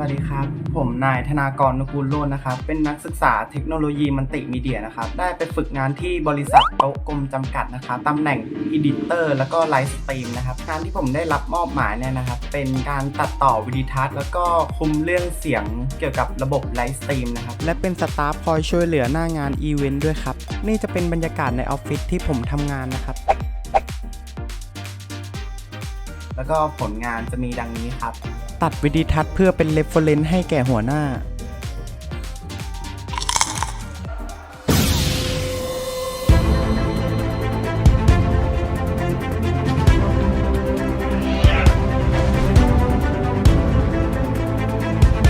วัสดีครับ ผมนายธนากรนุกูลโลดนะครับ เป็นนักศึกษาเทคโนโลยีมัลติมีเดียนะครับ ได้ไปฝึกงานที่บริษัทโต๊ะกลมจำกัดนะครับตำแหน่งอีดิเตอร์แล้วก็ไลฟ์สตรีมนะครับ งานที่ผมได้รับมอบหมายเนี่ยนะครับ เป็นการตัดต่อวิดีทัศน์ แล้วก็คุมเรื่องเสียงเกี่ยวกับระบบไลฟ์สตรีมนะครับ และเป็นสตาฟคอยช่วยเหลือหน้างานอีเวนต์ด้วยครับ นี่จะเป็นบรรยากาศในออฟฟิศที่ผมทำงานนะครับแล้วก็ผลงานจะมีดังนี้ครับ ตัดวิดีทัศน์เพื่อเป็นเรฟเฟรนซ์ให้แก่หัวหน้า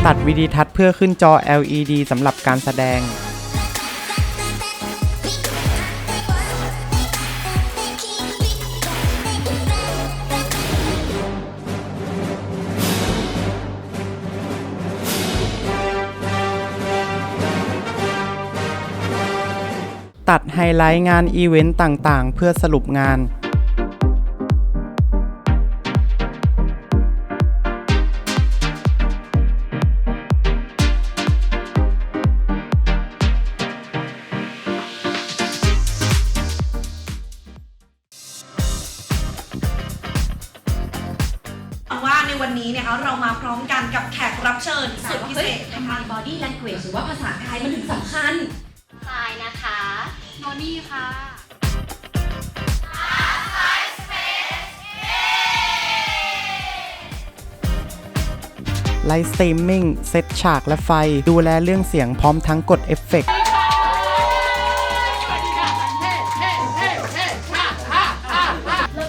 ตัดวิดีทัศน์เพื่อขึ้นจอ LED สำหรับการแสดง ตัดไฮไลท์งานอีเวนต์ต่างๆ เพื่อสรุปงานว่าในวันนี้เนี่ยคะเรามาพร้อมกันกับแขกรับเชิญสุดพิเศษทำไม body language หรือว่าภาษากายมันถึงสำคัญ พายนะคะ โนนี่ค่ะ ไลฟ์สตรีมมิ่งเซตฉากและไฟ ดูแลเรื่องเสียงพร้อมทั้งกดเอฟเฟกต์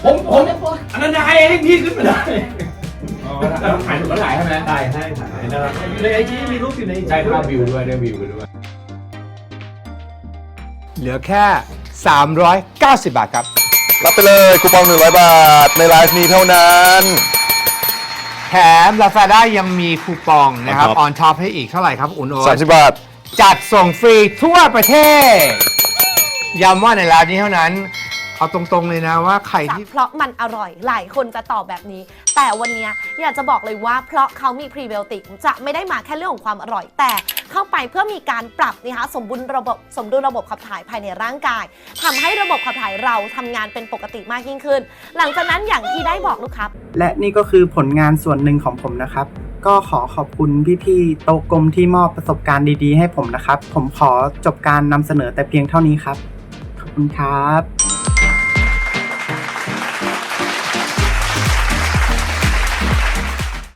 ผมผมอันนั้นนายเองพี่ขึ้นมาได้แล้วถ่ายถูกแล้วถ่ายใช่ไหมถ่ายให้ถ่ายนะครับในไอจีมีรูปอยู่ในใช่ภาพวิวด้วยได้วิวด้วย เหลือแค่ 390 บาทครับ รับไปเลยคูปอง 100 บาท ในไลฟ์นี้เท่านั้น แถม Lazada ยังมีคูปองนะครับครับ ออนท็อปให้อีกเท่าไหร่ครับ อุ่นโอ๊ต30 บาท จัดส่งฟรีทั่วประเทศ ย้ำว่าในร้านนี้เท่านั้น เอาตรงๆเลยนะว่าใครที่ เพราะมันอร่อยหลายคนจะตอบแบบนี้ แต่วันนี้อยากจะบอกเลยว่าเพราะเขามีพรีไบโอติกจะไม่ได้มาแค่เรื่องของความอร่อยแต่ เข้าไปเพื่อมีการปรับนะคะสมดุลระบบสมดุลระบบขับถ่ายภายในร่างกายทำให้ระบบขับถ่ายเราทำงานเป็นปกติมากยิ่งขึ้น หลังจากนั้นอย่างที่ได้บอกลูกค้าและนี่ก็คือผลงานส่วนหนึ่งของผมนะครับ ก็ขอขอบคุณพี่ๆโต๊ะกลมที่มอบประสบการณ์ดีๆ ให้ผมนะครับ ผมขอจบการนำเสนอแต่เพียงเท่านี้ครับ ขอบคุณครับ